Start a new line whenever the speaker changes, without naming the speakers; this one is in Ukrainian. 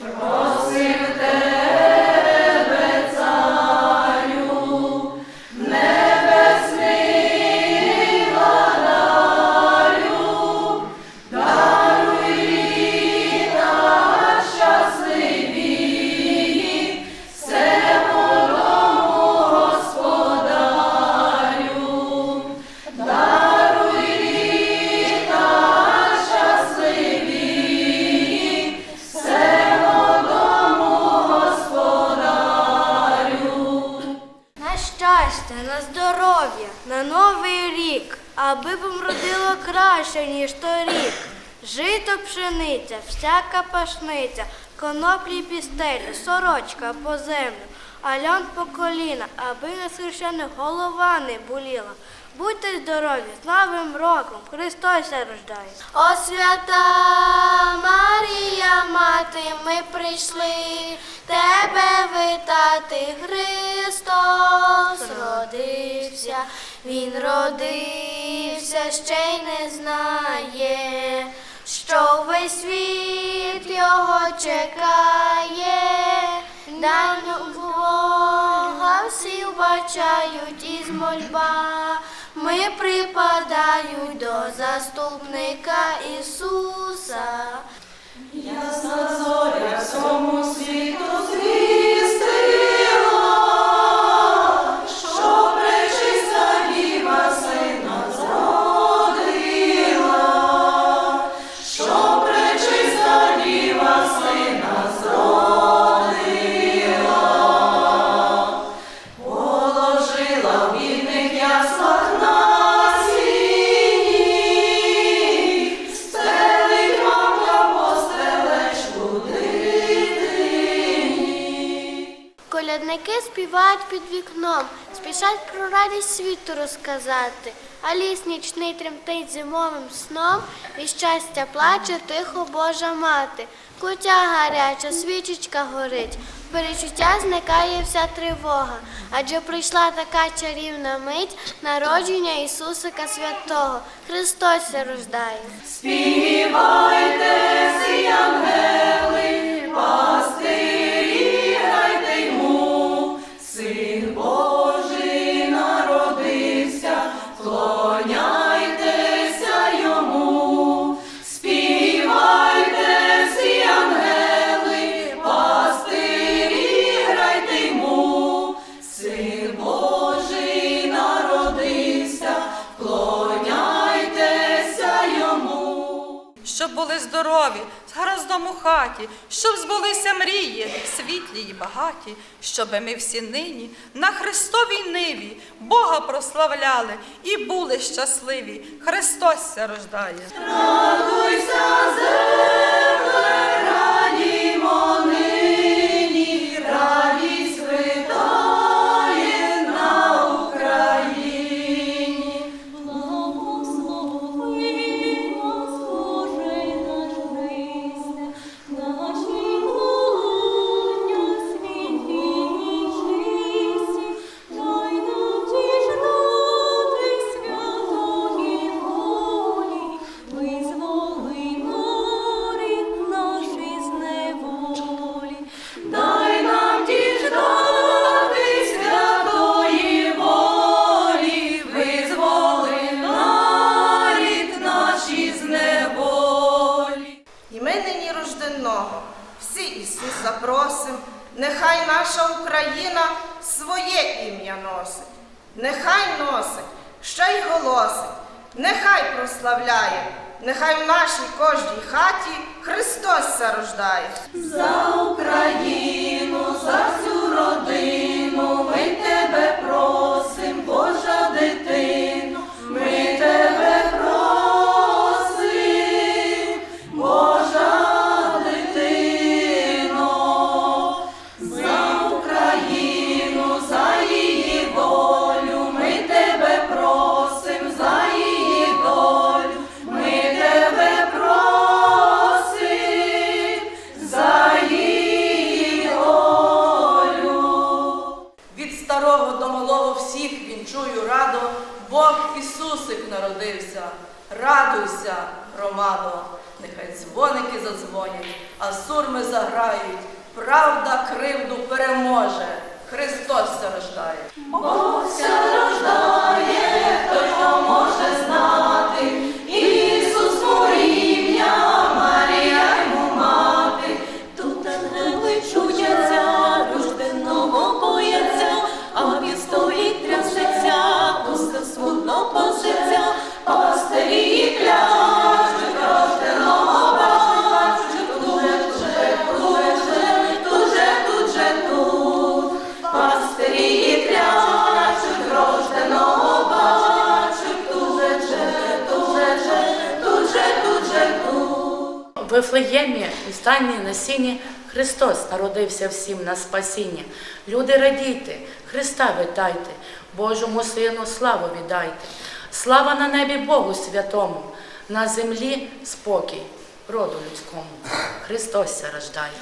На здоров'я, на новий рік, аби вам родило краще, ніж торік. Жито пшениця, всяка пашниця, коноплі пістелі, сорочка по землю, а льон по коліна, аби на священних голова не боліла. Будьте здорові, з Новим роком! Христос рождає! О свята Марія, мати, ми прийшли тебе витати, Христос родився, Він родився, ще й не знає, що весь світ його чекає, Дану Бога всі вбачають із мольба. Ми припадають до заступника Ісуса.
Ясна зоря світу звістила,
Колядники співають під вікном, спішать про радість світу розказати, а ліс нічний тремтить зимовим сном, і щастя плаче тихо Божа мати. Кутя гаряча, свічечка горить, перечуття зникає вся тривога, адже прийшла така чарівна мить народження Ісусика Святого. Христос рождає.
Співайте всі
здорові, з гараздом у хаті, щоб збулися мрії, світлі й багаті, щоби ми всі нині на Христовій ниві Бога прославляли і були щасливі. Христос ся рождає.
Радуйся, земле,
нехай наша Україна своє ім'я носить, нехай носить, ще й голосить, нехай прославляє, нехай в нашій кожній хаті Христос зарождає.
За Україну, за всю
Голодомолову всіх вінчую радо, Бог Ісусик народився, радуйся, громадо, нехай
дзвоники задзвонять, а сурми заграють, правда кривду переможе.
Вифлеємі у стані насінні Христос народився всім на спасіння. Люди радійте, Христа вітайте, Божому Сину славу віддайте. Слава на небі Богу святому, на землі спокій, роду людському. Христос рождає.